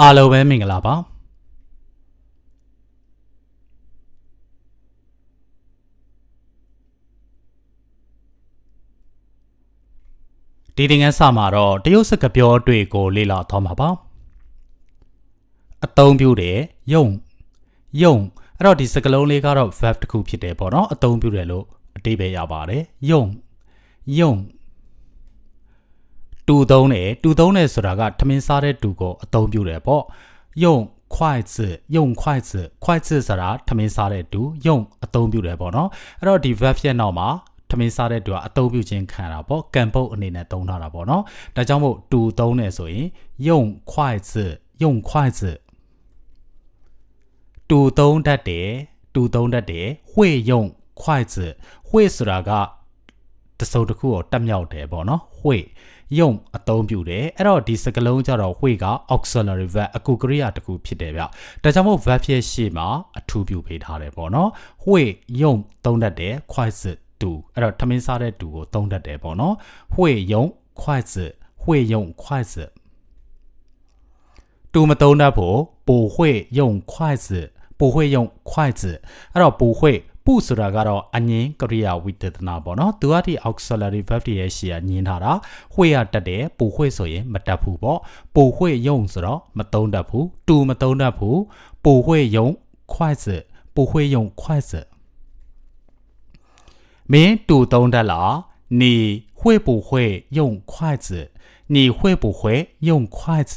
အားလုံးပဲမင်္ဂလာပါဒီတင်ငန်းစမှာတော့တရုတ်စကားပြောတွေကိုလေ့လာသွားမှာပါအသုံးပြုတယ်ယုံယုံအဲ့တော့ဒီစကားလုံးလေးကတော့ verb တစ်ခုဖြစ်တယ်ပေါ့နော်အသုံးပြုတယ်လို့အတိပ္ပယ်ရပါတယ်ယုံယုံ တူသုံးတယ်တူသုံးတယ်ဆိုတာကထမင်းစားတဲ့တူကိုအသုံးပြုတယ်ပေါ့ယုံခွိုက်စယုံခွိုက်စခွိုက်စဆိုတာထမင်းစားတဲ့တူယုံအသုံးပြုတယ်ပေါ့နော်အဲ့တော့ဒီ verb ရဲ့နောက်မှာထမင်းစားတဲ့တူကအသုံးပြုခြင်းခံတာပေါ့ကံပုတ်အနေနဲ့သုံးထားတာပေါ့နော်ဒါကြောင့်မို့တူသုံးတယ်ဆိုရင်ယုံခွိုက်စယုံခွိုက်စတူသုံးတတ်တယ်တူသုံးတတ်တယ်ဟွေယုံခွိုက်စဟွေဆိုတာကတစုံတစ်ခုကိုတက်မြောက်တယ်ပေါ့နော်ဟွေ ယုံအသုံးပြုတယ်အဲ့တော့ဒီစကလုံးကြတော့ဝှေက auxiliary verb အကူကရိယာတစ်ခုဖြစ်တယ်ဗျဒါကြောင့်မို့ verb ရဲ့ရှေ့မှာအထူးပြုပေးထားတယ်ပေါ့နော်ဝှေယုံသုံးတတ်တယ်ခွိုက်စစ်တူအဲ့တော့ထမင်းစားတဲ့တူကိုသုံးတတ်တယ်ပေါ့နော်ဝှေယုံခွိုက်စစ်ဝှေယုံခွိုက်စစ်တူမသုံးတတ်ဖို့不会用筷子不会用筷子အဲ့တော့不会 ပုဆိုတာကတော့အငင်းကရိယာဝိတဒနာပေါ့နော်သူကဒီ auxiliary verb တွေရဲ့ရှေ့ကညင်းထားတာဝှေ့ရတက်တယ်ပူဝှေ့ဆိုရင်မတက်ဘူးပေါ့ပူဝှေ့ယုံဆိုတော့မသုံးတတ်ဘူးတူမသုံးတတ်ဘူးပူဝှေ့ယုံခွိုက်စပူဝှေ့ယုံခွိုက်စမင်းတူသုံးတတ်လား你会不会用筷子 你会不会用筷子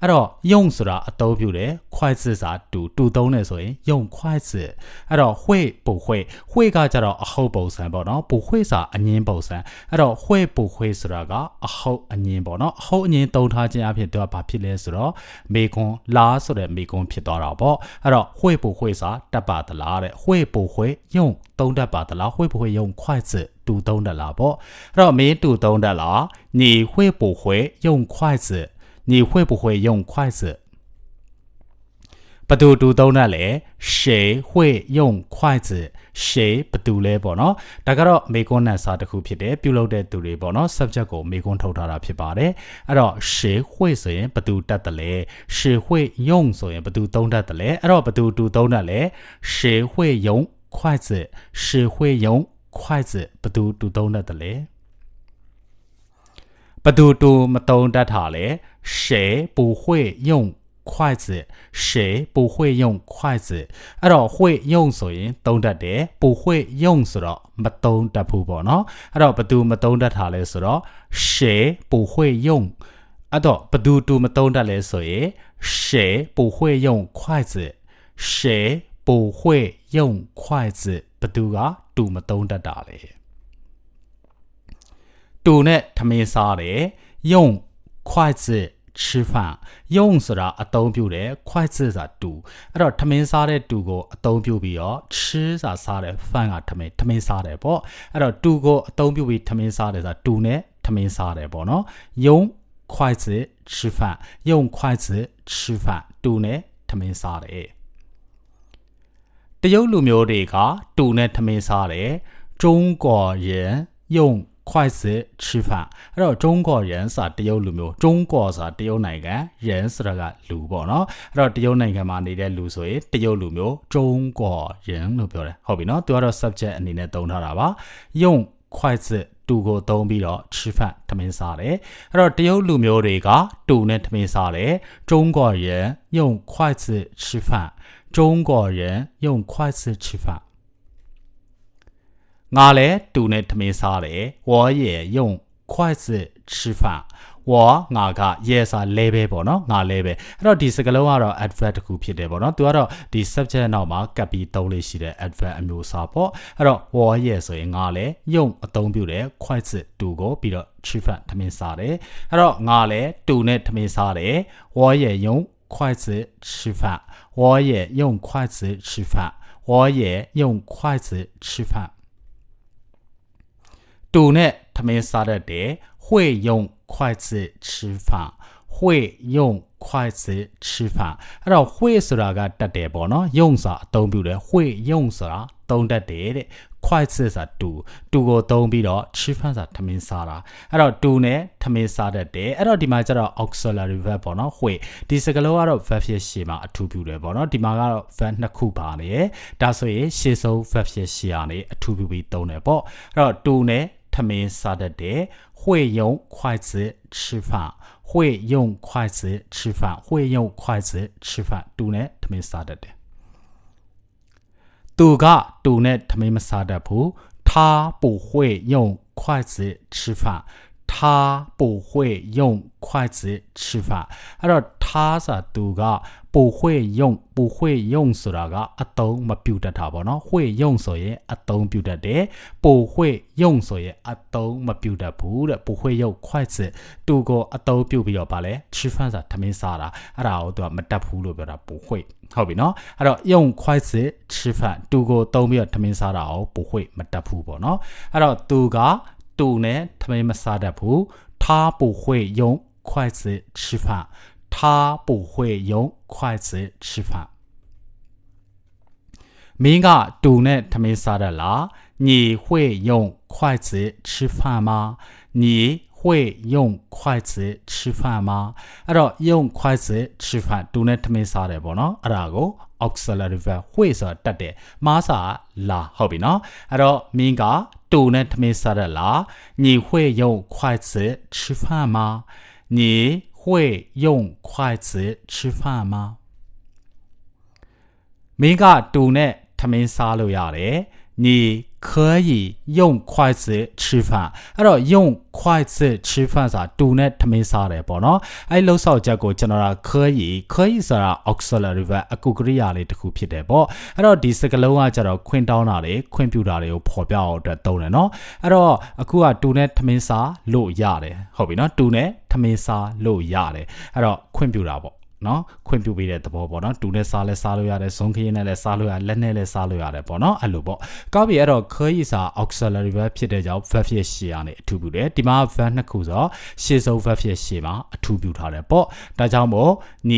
အဲ့တော့ယုံဆိုတာအသုံးပြုတယ်ခွိုက်စစ်စာတူတူသုံးတယ်ဆိုရင်ယုံခွိုက်စစ်အဲ့တော့ဝှေ့ပူဝှေ့ဝှေ့ကကြတော့အဟုတ်ပုံစံပေါ့နော်ပူဝှေ့စာအငင်းပုံစံအဲ့တော့ဝှေ့ပူဝှေ့ဆိုတာကအဟုတ်အငင်းပေါ့နော်အဟုတ်အငင်းသုံးထားခြင်းအဖြစ်တော့ဘာဖြစ်လဲဆိုတော့မေကွန်လားဆိုတဲ့မေကွန်ဖြစ်သွားတာပေါ့အဲ့တော့ဝှေ့ပူဝှေ့စာတက်ပါသလားတဲ့ဝှေ့ပူဝှေ့ယုံသုံးတတ်ပါသလားဝှေ့ပူဝှေ့ယုံခွိုက်စစ် တူသုံးတတ်လားပေါ့အဲ့တော့မင်းတူသုံးတတ်လား你会不会用筷子你会不会用筷子ဘသူတူသုံးတတ်လဲ谁会用筷子谁ဘသူလဲပေါ့နော်ဒါကတော့မေကွန်းနဲ့စာတစ်ခုဖြစ်တယ်ပြုလုပ်တဲ့သူတွေပေါ့နော် subject ကိုမေကွန်းထုတ်ထားတာဖြစ်ပါတယ်အဲ့တော့谁会ဆိုရင်ဘသူတတ်တယ်လဲ谁会用ဆိုရင်ဘသူသုံးတတ်တယ်လဲအဲ့တော့ဘသူတူသုံးတတ်လဲ谁会用筷子谁会用 筷子ဘသူတူသုံးတတ်တယ်လဲဘသူတူမသုံးတတ်တာလဲ谁不会用筷子谁不会用筷子အဲ့တော့会用ဆိုရင်သုံးတတ်တယ်不会用ဆိုတော့မသုံးတတ်ဘူးပေါ့နော်အဲ့တော့ဘသူမသုံးတတ်တာလဲဆိုတော့谁不会用အဲ့တော့ဘသူတူမသုံးတတ်လဲဆိုရင်谁不会用筷子谁不会用筷子 ဘသူကတူမသုံးတတ်တာလဲတူနဲ့ထမင်းစားတယ်用筷子吃饭用ဆိုတာအသုံးပြုတယ်ခွိုက်စစ်ဆိုတာတူအဲ့တော့ထမင်းစားတဲ့တူကိုအသုံးပြုပြီးတော့吃ဆိုတာစားတယ် fan ကထမင်းထမင်းစားတယ်ပေါ့အဲ့တော့တူကိုအသုံးပြုပြီးထမင်းစားတယ်ဆိုတာတူနဲ့ထမင်းစားတယ်ပေါ့နော်用筷子吃饭用筷子吃饭တူနဲ့ထမင်းစားတယ် တရုတ်လူမျိုးတွေကတူနဲ့ထမင်းစားတယ်中国人用筷子吃饭အဲ့တော့中国人ဆိုတာတရုတ်လူမျိုး中国ဆိုတာတရုတ်နိုင်ငံ人ဆိုတာကလူပေါ့နော်အဲ့တော့တရုတ်နိုင်ငံမှာနေတဲ့လူဆိုရင်တရုတ်လူမျိုး中国人လို့ပြောတယ်ဟုတ်ပြီနော်သူကတော့ subject အနေနဲ့သုံးထားတာပါ用筷子တူကိုသုံးပြီးတော့吃饭ထမင်းစားတယ်အဲ့တော့တရုတ်လူမျိုးတွေကတူနဲ့ထမင်းစားတယ်中国人用筷子吃饭 中国人用筷子吃饭ငါလည်းတူနဲ့ထမင်းစားတယ်我也用筷子吃饭我ငါက yes စာလဲပဲပေါ့နော်ငါလဲပဲအဲ့တော့ဒီစကားလုံးကတော့ adverb တစ်ခုဖြစ်တယ်ပေါ့နော်သူကတော့ဒီ subject နောက်မှာကပ်ပြီးသုံးလေးရှိတဲ့ adverb အမျိုးအစားပေါ့အဲ့တော့我也ဆိုရင်ငါလည်းယုံအသုံးပြုတယ်筷子တူကိုပြီးတော့吃饭ထမင်းစားတယ်အဲ့တော့ငါလည်းတူနဲ့ထမင်းစားတယ်我也用筷子吃饭 我也用筷子吃饭我也用筷子吃饭တူနဲ့ထမင်းစားတတ်တယ်会用筷子吃饭会用筷子吃饭အဲ့တော့会ဆိုတာကတတ်တယ်ပေါ့နော်用စာအသုံးပြုတယ်会用ဆိုတာ သုံးတတ်တယ်တဲ့ ခွိုက်စစ်စာတူတူကိုသုံးပြီးတော့ချီဖန်စာထမင်းစားတာအဲ့တော့တူနဲ့ထမင်းစားတတ်တယ်အဲ့တော့ဒီမှာကျတော့ auxiliary verb ပေါ့နော်ဝှေ့ဒီစကားလုံးကတော့ verb ဖြစ်ရှေ့မှာအထူးပြုတယ်ပေါ့နော်ဒီမှာကတော့ verb နှစ်ခုပါနေရဒါဆိုရင်ရှေ့ဆုံး verb ဖြစ်ရှေ့ကနေအထူးပြုပြီးသုံးတယ်ပေါ့အဲ့တော့တူနဲ့ထမင်းစားတတ်တယ်会用筷子吃饭会用筷子吃饭会用筷子吃饭တူနဲ့ထမင်းစားတတ်တယ် သူကတူနဲ့ထမင်းမစားတတ်ဘူး他不会用筷子吃饭他不会用筷子吃饭အဲ့တော့ 他စာသူက不会用不会用ဆိုတာကအသုံးမပြုတ်တတ်တာပေါ့နော်会用ဆိုရင်အသုံးပြုတ်တတ်တယ်不会用ဆိုရင်အသုံးမပြုတ်တတ်ဘူးတဲ့不会用筷子သူကိုအသုံးပြုတ်ပြီးတော့ဗာလဲ吃饭စာထမင်းစားတာအဲ့ဒါကိုသူကမတတ်ဘူးလို့ပြောတာ不会ဟုတ်ပြီနော်အဲ့တော့用筷子吃饭သူကိုသုံးပြီးတော့ထမင်းစားတာကို不会မတတ်ဘူးပေါ့နော်အဲ့တော့သူကတူနဲ့ထမင်းမစားတတ်ဘူး他不会用筷子吃饭 他不会用筷子吃饭မင်းကတူနဲ့ထမင်းစားတတ်လား你会用筷子吃饭吗你会用筷子吃饭吗အဲ့တော့用筷子吃饭တူနဲ့ထမင်းစားတယ်ပေါ့နော်အဲ့ဒါကို auxiliary verb 会ဆိုတာတတ်တယ်မားစာလာဟုတ်ပြီနော်အဲ့တော့မင်းကတူနဲ့ထမင်းစားတယ်လား你会用筷子吃饭吗你 会用筷子吃饭吗မင်းကတူနဲ့ထမင်းစားလို့ရတယ် 你可以用筷子吃饭အဲ့တော့用筷子吃饭ဆိုတာတူနဲ့ထမင်းစားတယ်ပေါ့နော်အဲ့လှုပ်ဆောက်ချက်ကိုကျွန်တော်က可以可以ဆိုတာ auxiliary verb အကူကရိယာလေးတစ်ခုဖြစ်တယ်ပေါ့အဲ့တော့ဒီစကားလုံးကကျတော့ခွင့်တောင်းတာတွေခွင့်ပြုတာတွေကိုဖော်ပြအောင်အတွက်သုံးတယ်နော်အဲ့တော့အခုကတူနဲ့ထမင်းစားလို့ရတယ်ဟုတ်ပြီနော်တူနဲ့ထမင်းစားလို့ရတယ်အဲ့တော့ခွင့်ပြုတာပေါ့ နော်ခွင့်ပြုပေးတဲ့သဘောပေါ့နော်တူနဲ့စားလဲစားလို့ရတယ်ဇုံခရင်နဲ့လဲစားလို့ရလက်နဲ့လဲစားလို့ရတယ်ပေါ့နော်အဲ့လိုပေါ့ကောက်ပြီအဲ့တော့ခရီးစာ auxiliary verb ဖြစ်တဲ့ကြောင့် verb ဖြစ်ရှေ့ကနေအထူးပြုတယ်ဒီမှာ verb နှစ်ခုဆိုရှေ့ဆုံး verb ဖြစ်ရှေ့မှာအထူးပြုထားတယ်ပေါ့ဒါကြောင့်မို့你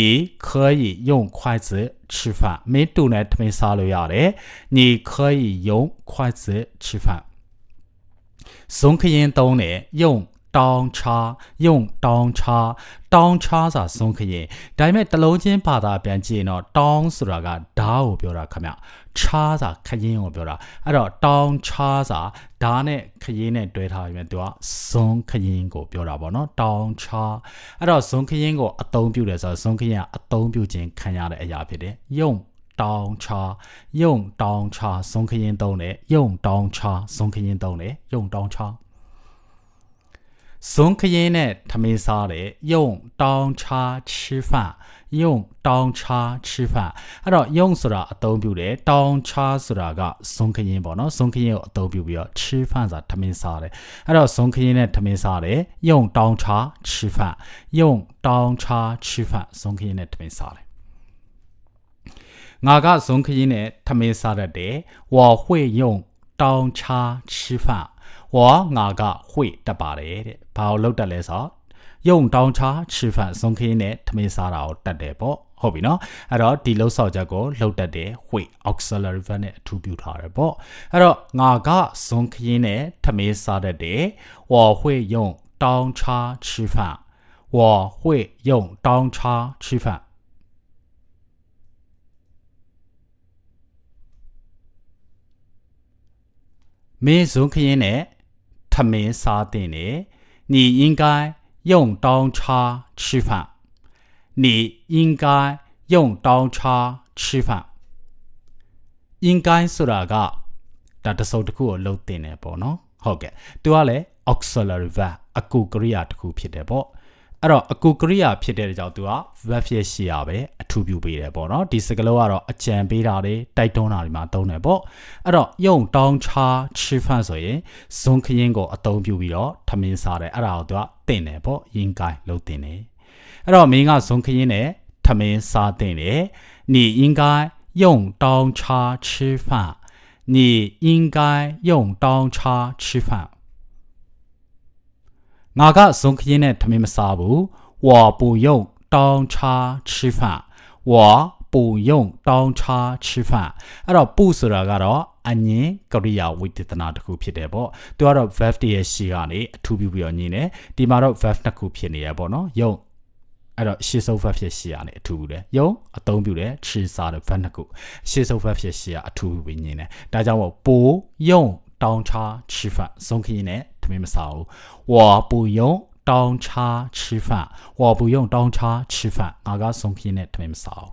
可以用筷子吃饭မင်းတူနဲ့ထမင်းစားလို့ရတယ်你可以用筷子吃饭ဇုံခရင်သုံးတယ်用 တောင်းချာယုံတောင်းချာတောင်းချာစာဆုံးခရင်ဒါပေမဲ့တလုံးချင်းဘာသာပြန်ကြည့်ရင်တော့တောင်းဆိုတာကဓာကိုပြောတာခင်ဗျချာစာခရင်ကိုပြောတာအဲ့တော့တောင်းချာစာဓာနဲ့ခရင်နဲ့တွဲထားပြီးမြဲသူကဇွန်ခရင်ကိုပြောတာပေါ့နော်တောင်းချာအဲ့တော့ဇွန်ခရင်ကိုအသုံးပြုတယ်ဆိုတော့ဇွန်ခရင်ကအသုံးပြုခြင်းခံရတဲ့အရာဖြစ်တယ်ယုံတောင်းချာယုံတောင်းချာဇုံခရင်သုံးတယ်ယုံတောင်းချာဇုံခရင်သုံးတယ်ယုံတောင်းချာ ဇွန်ခရင်နဲ့ထမင်းစားတယ်ယုံတောင်းချာချိဖန်ယုံတောင်းချာချိဖန်အဲ့တော့ယုံဆိုတာအသုံးပြုတယ်တောင်းချာဆိုတာကဇွန်ခရင်ပေါ့နော်ဇွန်ခရင်ကိုအသုံးပြုပြီးတော့ချိဖန်ဆိုတာထမင်းစားတယ်အဲ့တော့ဇွန်ခရင်နဲ့ထမင်းစားတယ်ယုံတောင်းချာချိဖန်ယုံတောင်းချာချိဖန်ဇွန်ခရင်နဲ့ထမင်းစားတယ်ငါကဇွန်ခရင်နဲ့ထမင်းစားတတ်တယ်ဝါဟွေယုံတောင်းချာချိဖန် ဝါငါကဝှေ့တက်ပါတယ်တဲ့။ဘာလို့လောက်တက်လဲဆိုတော့ယုံတောင်းချချီဖန်ဆုံးခင်းနဲ့ထမင်းစားတာကိုတက်တယ်ပေါ့။ဟုတ်ပြီနော်။အဲ့တော့ဒီလှုပ်ဆောင်ချက်ကိုလှုပ်တက်တယ်ဝှေ့ auxiliary verb နဲ့အထူးပြုထားတယ်ပေါ့။အဲ့တော့ငါကဆုံးခင်းနဲ့ထမင်းစားတတ်တယ်။ဝါဝှေ့ယုံတောင်းချချီဖန်ဝါဝှေ့ယုံတောင်းချချီဖန်မင်းဇွန်ခရင်နဲ့ ထမင်းစားတဲ့နေ你应该用刀叉吃饭你应该用刀叉吃饭应该ဆိုတာကဒါတစုံတစ်ခုကိုလှုပ်တင်တယ်ပေါ့နော်ဟုတ်ကဲ့သူကလည်း auxiliary verb အကူကရိယာတစ်ခုဖြစ်တယ်ပေါ့ အဲ့တော့အကူကရိယာဖြစ်တဲ့ကြောင့်သူက verb ဖြစ်ရှိရပဲအထူးပြုပေးတယ်ပေါ့နော်ဒီစကားလုံးကတော့အကြံပေးတာတွေတိုက်တွန်းတာတွေမှာသုံးတယ်ပေါ့အဲ့တော့ယုံတောင်းချာချီဖန်ဆိုရင်ဇွန်ခရင်ကိုအသုံးပြုပြီးတော့ထမင်းစားတယ်အဲ့ဒါကိုသူကတင်တယ်ပေါ့ရင်ကိုင်းလုံးတင်တယ်အဲ့တော့မင်းကဇွန်ခရင်နဲ့ထမင်းစားတင်တယ်你应该用刀叉吃饭你应该用刀叉吃饭 ငါကဇွန်ခရင်နဲ့ထမင်းမစားဘူးဝါပူယုံတောင်းချာချိဖန်ဝါပူယုံတောင်းချာချိဖန်အဲ့တော့ပူဆိုတာကတော့အညင်ကရိယာဝိသေသနာတစ်ခုဖြစ်တယ်ပေါ့သူကတော့ verb တရဲ့ရှေ့ကနေအထူးပြုပြီးတော့ညင်တယ်ဒီမှာတော့ verb နှစ်ခုဖြစ်နေရပေါ့နော်ယုံအဲ့တော့ရှေ့ဆုံး verb ဖြစ်ရှေ့ကနေအထူးပြုတယ်ယုံအသုံးပြုတယ်ချီစာတဲ့ verb နှစ်ခုရှေ့ဆုံး verb ဖြစ်ရှေ့ကအထူးပြုပြီးညင်တယ်ဒါကြောင့်မို့ပူယုံတောင်းချာချိဖန်ဇုံခင်းနဲ့ မင်းမစားဘူး我不用当茶吃饭我不用当茶吃饭ငါကဆုံးခင်းနဲ့ထမင်းမစားဘူး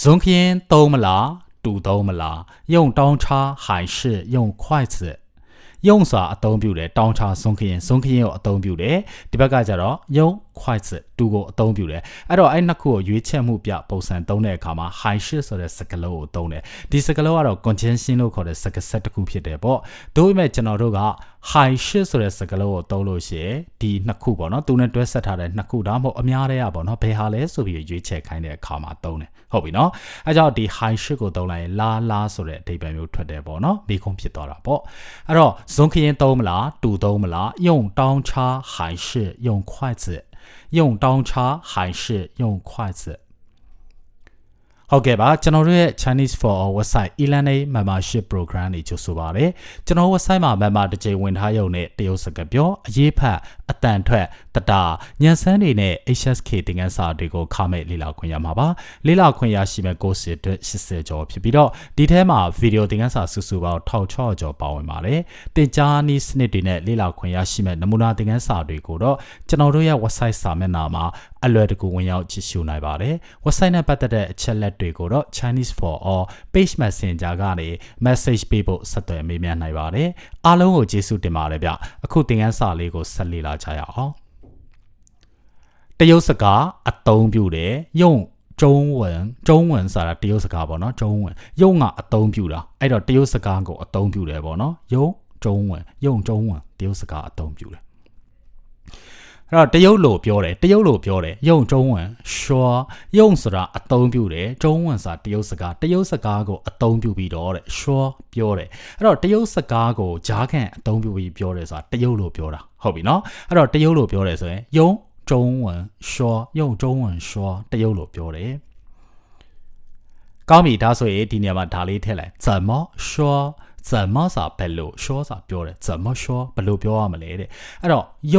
ဆုံးခင်းသုံးမလားတူသုံးမလား用刀叉还是用筷子ယုံစာအသုံးပြုတယ်တောင်းချဆုံးခရင်ဆုံးခရင်ကိုအသုံးပြုတယ်ဒီဘက်ကကျတော့ယုံ ခွိုက်စ်တူကိုအသုံးပြုတယ်အဲ့တော့အဲ့နှစ်ခုကိုရွေးချယ်မှုပြပုံစံသုံးတဲ့အခါမှာ high shift ဆိုတဲ့စကားလုံးကိုသုံးတယ်ဒီစကားလုံးကတော့ conjunction လို့ခေါ်တဲ့စကားဆက်တစ်ခုဖြစ်တယ်ပေါ့ဒါပေမဲ့ကျွန်တော်တို့က high shift ဆိုတဲ့စကားလုံးကိုသုံးလို့ရှိရင်ဒီနှစ်ခုပေါ့နော်သူနဲ့တွဲဆက်ထားတဲ့နှစ်ခုဒါမှမဟုတ်အများတည်းရပေါ့နော်ဘယ်ဟာလဲဆိုပြီးရွေးချယ်ခိုင်းတဲ့အခါမှာသုံးတယ်ဟုတ်ပြီနော်အဲကြောင့်ဒီ high shift ကိုသုံးလိုက်ရင်လာလာဆိုတဲ့အဓိပ္ပာယ်မျိုးထွက်တယ်ပေါ့နော်မိခုံးဖြစ်သွားတာပေါ့အဲ့တော့ဇွန်ခရင်သုံးမလားတူသုံးမလား用刀叉还是用筷子 用刀叉还是用筷子 ဟုတ်ကဲ့ပါကျွန်တော်တို့ရဲ့ Chinese for All website e-learning membership program တွေကြိုဆိုပါရစေကျွန်တော် website မှာ member တစ်ကြိမ်ဝင်ထားရုံနဲ့တရုတ်စကားပြောအရေးဖတ်အတန်ထွက်တတာညံစမ်းတွေနဲ့ HSK သင်ခန်းစာတွေကိုခမဲ့လေ့လာခွင့်ရမှာပါလေ့လာခွင့်ရရှိမဲ့ course တွေ80ကျော်ဖြစ်ပြီးတော့ဒီထဲမှာ video သင်ခန်းစာစုစုပေါင်း1600ကျော်ပါဝင်ပါတယ်သင်ကြားနည်းစနစ်တွေနဲ့လေ့လာခွင့်ရရှိမဲ့နမူနာသင်ခန်းစာတွေကိုတော့ကျွန်တော်တို့ရဲ့ website စာမျက်နှာမှာအလွယ်တကူဝင်ရောက်ကြည့်ရှုနိုင်ပါတယ် website နဲ့ပတ်သက်တဲ့အချက်လက်တွေကိုတော့ Chinese for all page messenger ကနေ message ပေးဖို့ဆက်သွယ်မေးမြန်းနိုင်ပါတယ်အားလုံးကိုကျေးဇူးတင်ပါတယ်ဗျအခုသင်ခန်းစာလေးကိုဆက်လေ့လာကြရအောင်တရုတ်စကားအသုံးပြုတယ်ယုံ中文中文ဆိုတာတရုတ်စကားပေါ့နော်中文ယုံကအသုံးပြုတာအဲ့တော့တရုတ်စကားကိုအသုံးပြုတယ်ပေါ့နော်ယုံ中文ယုံ中文တရုတ်စကားအသုံးပြုတယ်အဲ့ တော့တရုတ်လိုပြောတယ်တရုတ်လိုပြောတယ်ယုံ中文说ယုံဆိုတာအသုံးပြုတယ်中文ဆိုတာတရုတ်စကားတရုတ်စကားကိုအသုံးပြုပြီးတော့တဲ့说ပြောတယ်အဲ့တော့တရုတ်စကားကိုဂျားကန်အသုံးပြုပြီးပြောတယ်ဆိုတာတရုတ်လိုပြောတာဟုတ်ပြီနော်အဲ့တော့တရုတ်လိုပြောတယ်ဆိုရင်ယုံ中文说用中文说တရုတ်လိုပြောတယ်ကောင်းပြီဒါဆိုရင်ဒီနေရာမှာဒါလေးထည့်လိုက်怎么说怎么စာဘယ်လို说စာပြောတယ်怎么说ဘယ်လိုပြောရမလဲတဲ့အဲ့တော့用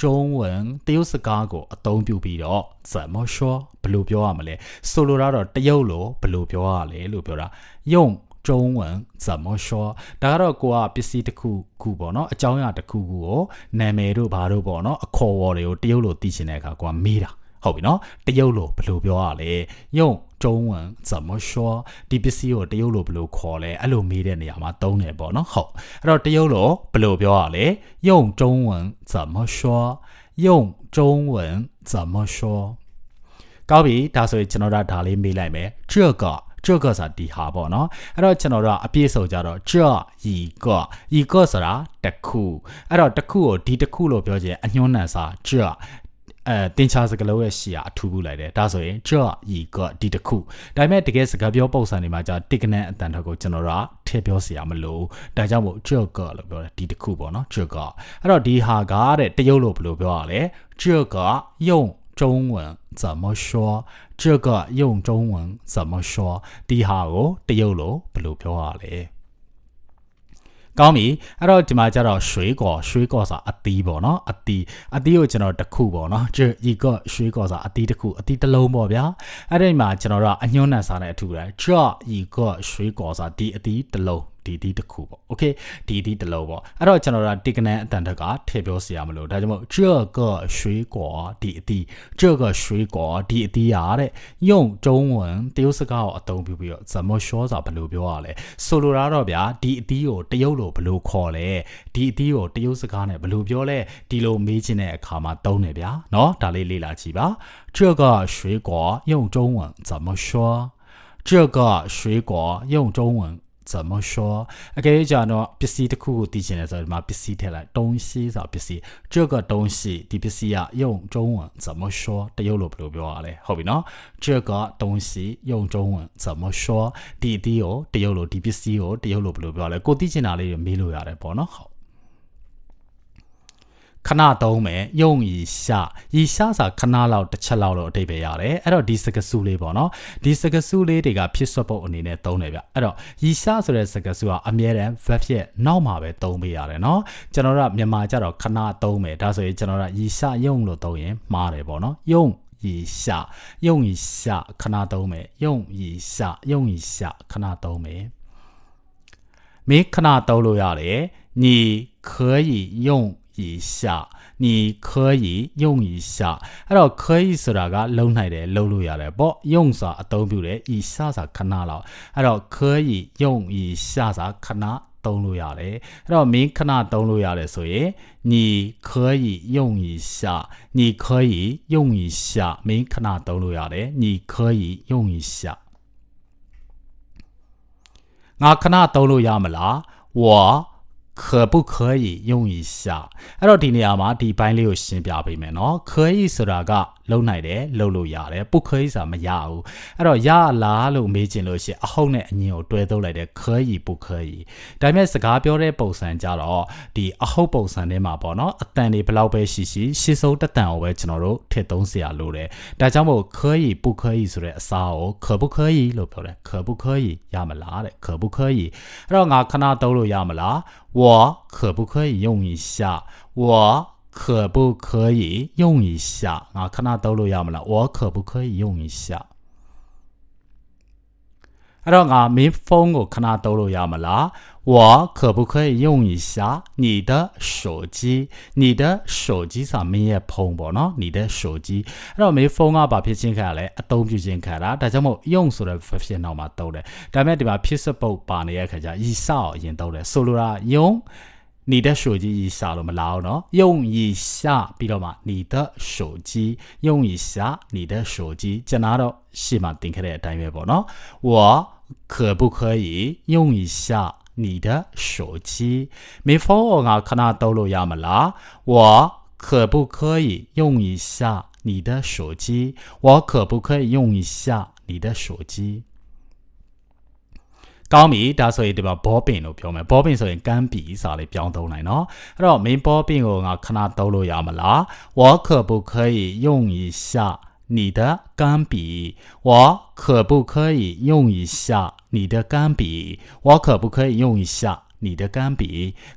中文တရုတ်စကားကိုအသုံးပြုပြီးတော့怎么说ဘယ်လိုပြောရမလဲဆိုလိုတာတော့တရုတ်လိုဘယ်လိုပြောရလဲလို့ပြောတာ用中文怎么说ဒါကတော့ကိုကပစ္စည်းတစ်ခုခုပေါ့နော်အကြောင်းအရာတစ်ခုခုကိုနာမည်တို့ဘာတို့ပေါ့နော်အခေါ်အဝေါ်တွေကိုတရုတ်လိုသိချင်တဲ့အခါကိုကမေးတာဟုတ်ပြီနော်တရုတ်လိုဘယ်လိုပြောရလဲ用 中文怎么说ဒီပစ္စည်းကိုတရုတ်လိုဘယ်လိုခေါ်လဲအဲ့လိုမေးတဲ့နေရာမှာသုံးတယ်ပေါ့နော်ဟုတ်အဲ့တော့တရုတ်လိုဘယ်လိုပြောရလဲ用中文怎么说用中文怎么说ကောင်းပြီဒါဆိုရင်ကျွန်တော်တို့ဒါလေးမေးလိုက်မယ်这个这个ဆိုတာဒီဟာပေါ့နော်အဲ့တော့ကျွန်တော်တို့ကအပြည့်စုံကြတော့这一个一个ဆိုတာတစ်ခုအဲ့တော့တစ်ခုကိုဒီတစ်ခုလို့ပြောချင်အညွှန်းနံစာ这 အဲတင်ချာစကလုံးရဲ့ရှီယာအထူးပူလိုက်တယ်ဒါဆိုရင် job ye got ဒီတစ်ခုဒါပေမဲ့တကယ်စကားပြောပုံစံတွေမှာကြာတိကနန်အတန်ထက်ကိုကျွန်တော်ကထည့်ပြောစရာမလိုဒါကြောင့်မို့ job got လို့ပြောတယ်ဒီတစ်ခုပေါ့နော် job got အဲ့တော့ဒီဟာကတဲ့တရုတ်လို့ဘယ်လိုပြောရလဲ job got 用中文怎么说这个用中文怎么说ဒီဟာကိုတရုတ်လို့ဘယ်လိုပြောရလဲ ကောင်းပြီအဲ့တော့ဒီမှာကျတော့ရွှေကောရွှေကောဆိုတာအသီးပေါ့နော်အသီးအသီးကိုကျွန်တော်တစ်ခုပေါ့နော်ဒီဒီကရွှေကောဆိုတာအသီးတစ်ခုအသီးတစ်လုံးပေါ့ဗျာအဲ့ဒီမှာကျွန်တော်တို့ကအညွှန်းနံစာနဲ့အထူတယ်ကြဒီကရွှေကောဆိုတာဒီအသီးတစ်လုံးဒီဒီတစ်ခုပေါ့โอเคဒီဒီတစ်လုံးပေါ့အဲ့တော့ကျွန်တော်တို့တိကနန်အတန်တက်ကထည့်ပြောစရာမလိုဒါကြောင့်မို့这个水果ဒီအသီး这个水果ဒီအသီးရတဲ့用中文တရုတ်စကားကိုအသုံးပြုပြီးတော့怎么说ဆိုတာဘယ်လိုပြောရလဲဆိုလိုတာတော့ဗျာဒီအသီးကိုတရုတ်လိုဘယ်လိုခေါ်လဲဒီအသီးကိုတရုတ်စကားနဲ့ဘယ်လိုပြောလဲဒီလိုမေးချင်တဲ့အခါမှာသုံးတယ်ဗျာเนาะဒါလေးလေ့လာကြည့်ပါ这个水果用中文怎么说这个水果用中文 怎么说？OK，讲到必须的酷酷地形的时候，嘛必须贴来东西啥必须，这个东西的必须啊，用中文怎么说？得有罗不罗标嘞？后边呢，这个东西用中文怎么说？滴滴哦，得有罗 D B C 哦，得有罗不罗标嘞？过地形哪里有迷路呀嘞？不呢好。 ခဏသုံးမယ်ယုံဤရှာဤရှာစာခဏလောက်တစ်ချက်လောက်လို့အတိတ်ပဲရတယ်အဲ့တော့ဒီစကားစုလေးပေါ့နော်ဒီစကားစုလေးတွေကဖြစ်ဆွတ်ဖို့အနေနဲ့သုံးတယ်ဗျအဲ့တော့ဤရှာဆိုတဲ့စကားစုကအမြဲတမ်း verb ရဲ့နောက်မှာပဲသုံးပေးရတယ်နော်ကျွန်တော်တို့မြန်မာကျတော့ခဏသုံးမယ်ဒါဆိုရင်ကျွန်တော်တို့ဤရှာယုံလို့သုံးရင်မှားတယ်ပေါ့နော်ယုံ以下用一下ခဏသုံးမယ်用一下用一下ခဏသုံးမယ်မင်းခဏသုံးလို့ရတယ်你可以用 一下你可以用一下အဲ့တော့可以ဆိုတာကလုံနိုင်တယ်လုံလို့ရတယ်ပေါ့用ဆိုတာအသုံးပြုတယ်以下ဆိုတာခဏလောက်အဲ့တော့可以用一下ဆိုတာခဏသုံးလို့ရတယ်အဲ့တော့မင်းခဏသုံးလို့ရတယ်ဆိုရင်你可以用一下你可以用一下မင်းခဏသုံးလို့ရတယ်你可以用一下ငါခဏသုံးလို့ရမလား我 可不可以用一下အဲ့တော့ဒီနေရာမှာဒီဘိုင်းလေးကိုရှင်းပြပေးမယ်เนาะ可以ဆိုတာက လုံနိုင်တယ်လုံလို့ရတယ်ပုခဲစာမရဘူးအဲ့တော့ရလားလို့မေးချင်လို့ရှိရင်အဟုတ်နဲ့အညင်ကိုတွဲသုံးလိုက်တဲ့ခဲရီပုခဲရီဒါပေမဲ့စကားပြောတဲ့ပုံစံကြတော့ဒီအဟုတ်ပုံစံထဲမှာပေါ့နော်အတန်တွေဘလောက်ပဲရှိရှိရှစ်ဆုံးတတန်ကိုပဲကျွန်တော်တို့ထည့်သုံးစရာလိုတယ်ဒါကြောင့်မို့ခဲရီပုခဲရီဆိုတဲ့အစားကိုခပုခဲရီလို့ပြောတယ်ခပုခဲရီရမလားတဲ့ခပုခဲရီအဲ့တော့ငါခဏသုံးလို့ရမလား我可不可以用一下我可不可以用一下ငါခဏသုံးလို့ရမလား我可不可以用一下အဲ့တော့ငါမင်းဖုန်းကိုခဏသုံးလို့ရမလား我可不可以用一下你的手机你的手机စာမင်းရဲ့ဖုန်းပေါ့နော်你的手机အဲ့တော့မင်းဖုန်းကဘာဖြစ်ချင်းခါလဲအသုံးပြုချင်းခါတာဒါကြောင့်မို့用ဆိုတဲ့ function နောက်မှာသုံးတယ်ဒါပေမဲ့ဒီမှာဖြစ်စပုတ်ပါနေတဲ့ခါကျ以上အရင်သုံးတယ်ဆိုလိုတာ用 你的手机一下了么？然后呢，用一下，比如嘛，你的手机用一下你的手机，就拿到西马定开的单元不呢？我可不可以用一下你的手机？没错啊，看那道路要么啦，我可不可以用一下你的手机？我可不可以用一下你的手机？ ကောင်းပြီဒါဆိုရင်ဒီမှာဘောပင်လို့ပြောမယ်ဘောပင်ဆိုရင်ကမ်းပြီစာလေးပြောင်းသုံးနိုင်နော်အဲ့တော့ main ဘောပင်ကိုငါခဏသုံးလို့ရမလား我可不可以用一下你的钢笔我可不可以用一下你的钢笔我可不可以用一下你的钢笔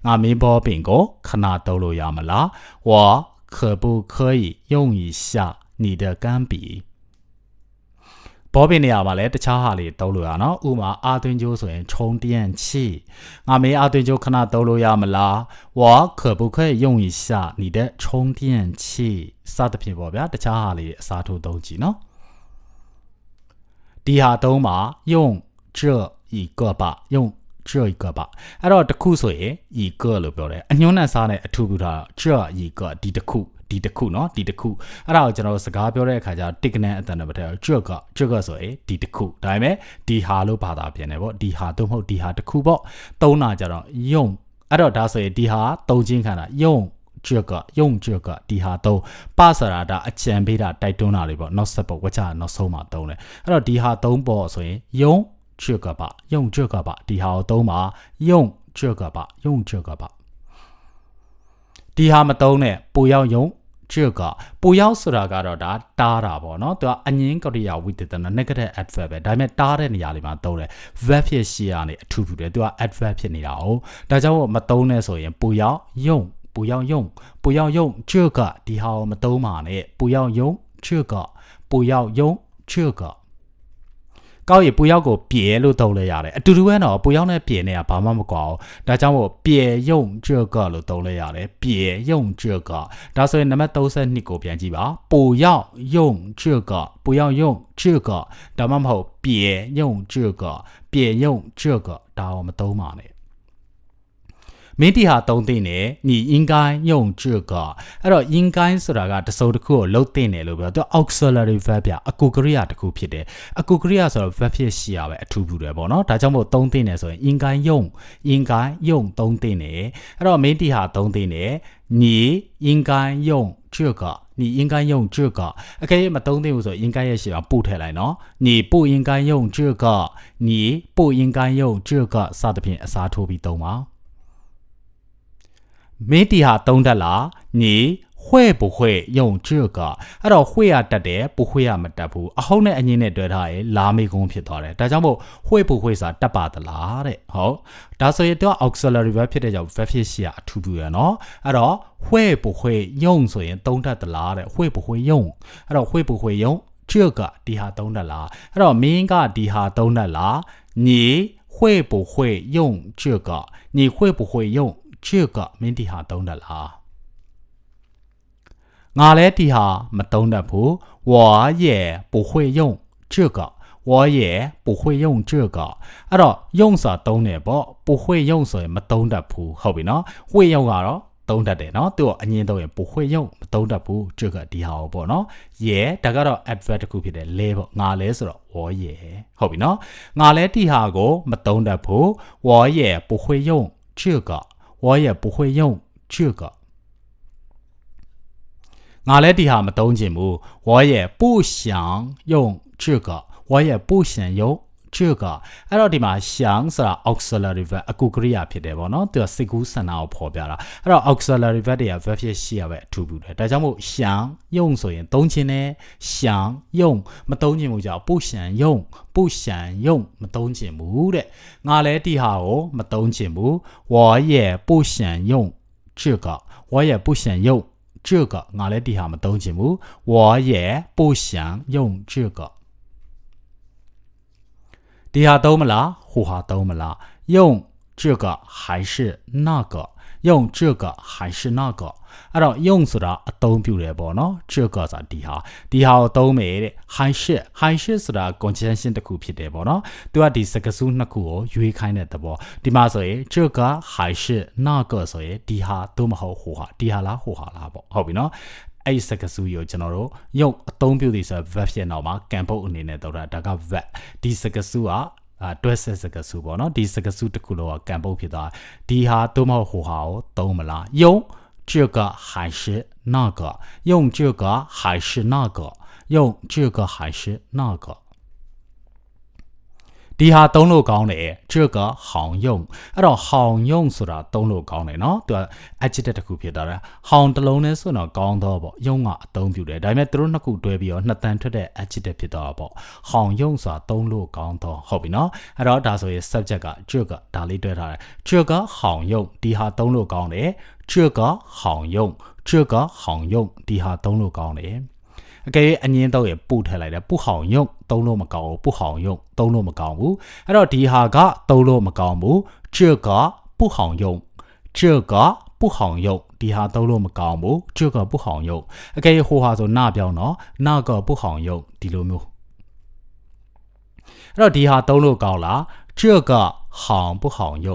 ငါ main ဘောပင်ကိုခဏသုံးလို့ရမလား我可不可以用一下你的钢笔 ဘောပင်နေရာမှာလည်းတခြားဟာလေးသုံးလို့ရနော်ဥမာအာသွင်းကျိုးဆိုရင်ခြုံတန့်ချီငါမေးအာသွင်းကျိုးခဏသုံးလို့ရမလား我可不可以用一下你的充电器စသဖြင့်ပေါ့ဗျာတခြားဟာလေးအစားထိုးသုံးကြည့်နော်ဒီဟာသုံးမှာ用这一个吧用这一个吧အဲ့တော့တစ်ခုဆိုရင်一个လို့ပြောတယ်အညွှန်းနဲ့စားနဲ့အထူးပြုထား这一个ဒီတစ်ခု ဒီတစ်ခုเนาะဒီတစ်ခုအဲ့ဒါကိုကျွန်တော်စကားပြောတဲ့အခါကျတော့ tick နဲ့အတန်နဲ့မထည့်ကျွတ်ကကျွတ်ကဆိုရင်ဒီတစ်ခုဒါပေမဲ့ဒီဟာလို့ဘာသာပြန်တယ်ပေါ့ဒီဟာသို့မဟုတ်ဒီဟာတစ်ခုပေါ့သုံးတာကြတော့ယုံအဲ့တော့ဒါဆိုရင်ဒီဟာသုံးချင်းခံတာယုံကျွတ်ကယုံကျွတ်ကဒီဟာသုံးပစရာတာအကြံပေးတာတိုက်တွန်းတာတွေပေါ့နောက်ဆက်ပေါ့ဝချနောက်ဆုံးမှာသုံးတယ်အဲ့တော့ဒီဟာသုံးပေါ့ဆိုရင်ယုံကျွတ်ကပါယုံကျွတ်ကပါဒီဟာကိုသုံးပါယုံကျွတ်ကပါယုံကျွတ်ကပါဒီဟာမသုံးနဲ့ပူရောက်ယုံ 这个ပူရောက်ဆိုတာကတော့ဒါတားတာပေါ့နော်သူကအငင်းကရိယာဝိတ္တနာ negative adverb ပဲဒါပေမဲ့တားတဲ့နေရာလေးမှာသုံးတယ် verb ဖြစ်ရှိရနေအထူးထူတယ်သူက adverb ဖြစ်နေတာ哦ဒါကြောင့်မသုံးနဲ့ဆိုရင်ပူရောက်ယုံ不要用不要用这个ဒီဟာကိုမသုံးပါနဲ့不要用这个不要用这个 ကောက်ရည်ပူရောက်ကိုပြေလို့သုံးလဲရတယ်အတူတူပဲတော့ပူရောက်နဲ့ပြေနဲ့ကဘာမှမကွာဘူးဒါကြောင့်မို့ပြေယုံကျွတ်ကလို့သုံးလဲရတယ်ပြေယုံကျွတ်ကဒါဆိုရင်နံပါတ်32ကိုပြန်ကြည့်ပါပူရောက်ယုံကျွတ်ကပူရောက်ယုံကျွတ်ကဒါမှမဟုတ်ပြေယုံကျွတ်ကပြေယုံကျွတ်ကဒါတော့မသုံးပါနဲ့ မင်းတီဟာသုံးသိနေညီ应该用这个အဲ့တော့应该ဆိုတာကတစုံတစ်ခုကိုလှုပ်သိနေလို့ပြောသူ auxiliary verb ပြအကူကရိယာတစ်ခုဖြစ်တယ်အကူကရိယာဆိုတော့ verb ဖြစ်ရှိရပဲအထူးပြုတယ်ပေါ့နော်ဒါကြောင့်မို့သုံးသိနေဆိုရင်应该用应该用သုံးသိနေအဲ့တော့မင်းတီဟာသုံးသိနေ你应该用这个你应该用这个အကယ်၍မသုံးသိဘူးဆိုရင်应该ရဲ့ရှိတာပို့ထည့်လိုက်နော်你不应该用这个你不应该用这个စသဖြင့်အစားထိုးပြီး သုံးပါ မင်းတီဟာသုံးတတ်လားညီ会不会用这个အဲ့တော့会ရတတ်တယ်不会ရမတတ်ဘူးအဟုတ်နဲ့အငင်းနဲ့တွဲထားရင်လာမေကုန်းဖြစ်သွားတယ်ဒါကြောင့်မို့会不会ဆိုတာတတ်ပါသလားတဲ့ဟုတ်ဒါဆိုရင်တော့ auxiliary verb ဖြစ်တဲ့ကြောင့် verb ဖြစ်ရှိရအထူးပြုရနော်အဲ့တော့会不会用ဆိုရင်သုံးတတ်သလားတဲ့会不会用အဲ့တော့会不会用这个ဒီဟာသုံးတတ်လားအဲ့တော့မင်းကဒီဟာသုံးတတ်လား你会不会用这个你会不会用 这个မင်းဒီဟာသုံးတတ်လားငါလည်းဒီဟာမသုံးတတ်ဘူး我也不会用这个我也不会用这个အဲ့တော့用ဆိုတာသုံးတယ်ပေါ့不会用ဆိုရင်မသုံးတတ်ဘူးဟုတ်ပြီနော်会用ကတော့သုံးတတ်တယ်နော်သူကအငင်းသုံးရင်不会用မသုံးတတ်ဘူး这个ဒီဟာကိုပေါ့နော်也ဒါကတော့ adverb တစ်ခုဖြစ်တယ်လဲပေါ့ငါလဲဆိုတော့我也ဟုတ်ပြီနော်ငါလဲဒီဟာကိုမသုံးတတ်ဘူး我也不会用这个 我也不会用这个，阿来底下么懂节目，我也不想用这个，我也不想用。这个အဲ့တော့ဒီမှာ想ဆိုတာ auxiliary verb အကူကရိယာဖြစ်တယ်ပေါ့နော်သူကစိတ်ကူးဆန္ဒကိုဖော်ပြတာအဲ့တော့ auxiliary verb တွေက verb ဖြစ်ရှိရပဲအထူးပြုတယ်ဒါကြောင့်မို့想用ဆိုရင်သုံးချင်တယ်想用မသုံးချင်ဘူးကြောင့်不想用不想用မသုံးချင်ဘူးတဲ့ငါလည်းဒီဟာကိုမသုံးချင်ဘူး我也不想用这个我也不想用这个ငါလည်းဒီဟာမသုံးချင်ဘူး我也不想用这个 ဒီဟာသုံးမလားဟိုဟာသုံးမလား用这个还是那个用这个还是那个အဲ့တော့用ဆိုတာအသုံးပြုတယ်ပေါ့နော်这个ဆိုတာဒီဟာဒီဟာကိုသုံးမယ်တဲ့还是还是ဆိုတာ conjunction တစ်ခုဖြစ်တယ်ပေါ့နော်သူကဒီစကားစုနှစ်ခုကိုရွေးခိုင်းတဲ့သဘောဒီမှာဆိုရင်这个还是那个ဆိုရင်ဒီဟာသို့မဟုတ်ဟိုဟာဒီဟာလားဟိုဟာလားပေါ့ဟုတ်ပြီနော် အဲ့စကားစုကိုကျွန်တော်တို့ရုပ်အသုံးပြုသည်ဆို verb ရဲ့နောက်မှာကံပုတ်အနေနဲ့တော့ဒါက verb ဒီစကားစုကအာတွဲဆက်စကားစုပေါ့နော်ဒီစကားစုတစ်ခုလုံးကကံပုတ်ဖြစ်သွားဒီဟာသို့မဟုတ်ဟိုဟာကိုသုံးမလားယုံ这个还是那个用这个还是那个用这个还是那个 ဒီဟာသုံးလို့ကောင်းတယ်这个好用အဲ့တော့好用ဆိုတာသုံးလို့ကောင်းတယ်เนาะသူက adjective တစ်ခုဖြစ်သွားတာဟောင်တစ်လုံးနဲ့ဆိုတော့ကောင်းတော့ပေါ့ယုံကအသုံးပြုတယ်ဒါပေမဲ့သူတို့နှစ်ခုတွဲပြီးတော့နှစ်တန်ထွက်တဲ့ adjective ဖြစ်သွားတာပေါ့ဟောင်ယုံဆိုတာသုံးလို့ကောင်းတော့ဟုတ်ပြီเนาะအဲ့တော့ဒါဆိုရင် subject က这个ဒါလေးတွဲထားတယ်这个好用ဒီဟာသုံးလို့ကောင်းတယ်这个好用这个好用ဒီဟာသုံးလို့ကောင်းတယ် အကယ်၍အငင်းတော့ရပူထည့်လိုက်တယ်ပူဟောင်ယုံသုံးလို့မကောင်းဘူးပူဟောင်ယုံသုံးလို့မကောင်းဘူးအဲ့တော့ဒီဟာကသုံးလို့မကောင်းဘူး这个不好用这个不好用ဒီဟာသုံးလို့မကောင်းဘူး这个不好用အကယ်၍ဟိုဟာဆိုနာပြောင်းတော့နာက不好用ဒီလိုမျိုးအဲ့တော့ဒီဟာသုံးလို့ကောင်းလား这个好不好用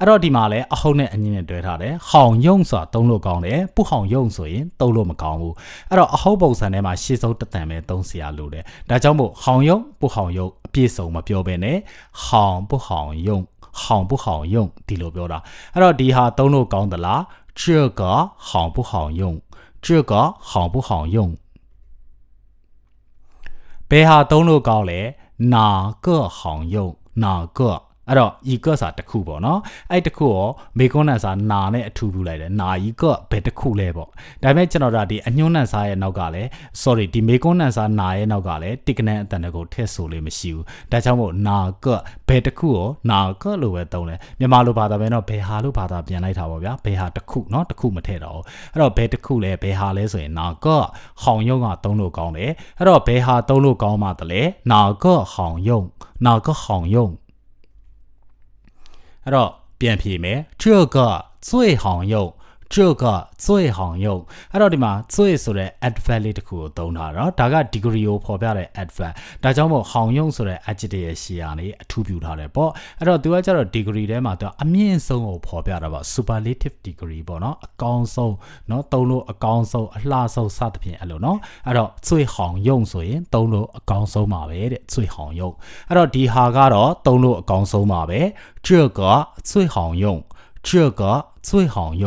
အဲ့တော့ဒီမှာလည်းအဟုတ်နဲ့အငင်းနဲ့တွဲထားတယ်။ဟောင်ယုံဆိုတာသုံးလို့ကောင်းတယ်။ပူဟောင်ယုံဆိုရင်သုံးလို့မကောင်းဘူး။အဲ့တော့အဟုတ်ပုံစံထဲမှာရှေ့ဆုံးတစ်တန်ပဲသုံးစီရလို့တယ်။ဒါကြောင့်မို့ဟောင်ယုံပူဟောင်ယုံအပြည့်စုံမပြောဘဲနဲ့ဟောင်ပူဟောင်ယုံဟောင်ပူဟောင်ယုံဒီလိုပြောတာ။အဲ့တော့ဒီဟာသုံးလို့ကောင်းသလား။这个好不好用？这个好不好用？ဘယ်ဟာသုံးလို့ကောင်းလဲ။哪个好用？哪个 အဲ့တော့ e ကစာတစ်ခုပေါ့နော်အဲ့တစ်ခုရောမေကွန်းနန်စာနာနဲ့အထူးပြုလိုက်တယ်နာ e ကဘယ်တစ်ခုလဲပေါ့ဒါပေမဲ့ကျွန်တော်တို့ဒီအညွှန်းနန်စာရဲ့နောက်ကလည်း sorry ဒီမေကွန်းနန်စာနာရဲ့နောက်ကလည်းတိကနန်အတန်တကိုထည့်ဆိုလို့မရှိဘူးဒါကြောင့်မို့နာကဘယ်တစ်ခုရောနာကလို့ပဲသုံးတယ်မြန်မာလိုဘာသာပဲတော့ဘယ်ဟာလို့ဘာသာပြန်လိုက်တာပေါ့ဗျာဘယ်ဟာတစ်ခုเนาะတစ်ခုမထည့်တော့အဲ့တော့ဘယ်တစ်ခုလဲဘယ်ဟာလဲဆိုရင်နာကဟောင်ယုံကသုံးလို့ကောင်းတယ်အဲ့တော့ဘယ်ဟာသုံးလို့ကောင်းမှတလဲနာကဟောင်ယုံနာကဟောင်ယုံ 按照扁皮没这个最好用。这个最好用အဲ့တော့ဒီမှာ最ဆိုတဲ့ adverb လေးတစ်ခုကိုသုံးထားတော့ဒါက degree ကိုဖော်ပြတဲ့ adverb ဒါကြောင့်မို့ဟောင်ယုံဆိုတဲ့ adjective ရဲ့ရှေ့ကနေအထူးပြုထားတယ်ပေါ့အဲ့တော့သူကကျတော့ degree ထဲမှာသူအမြင့်ဆုံးကိုဖော်ပြတာပေါ့ superlative degree ပေါ့နော်အကောင်းဆုံးเนาะသုံးလို့အကောင်းဆုံးအလှဆုံးစသဖြင့်အဲ့လိုเนาะအဲ့တော့最好用ဆိုရင်သုံးလို့အကောင်းဆုံးပါပဲတဲ့最好用အဲ့တော့ဒီဟာကတော့သုံးလို့အကောင်းဆုံးပါပဲ这个最好用这个最好用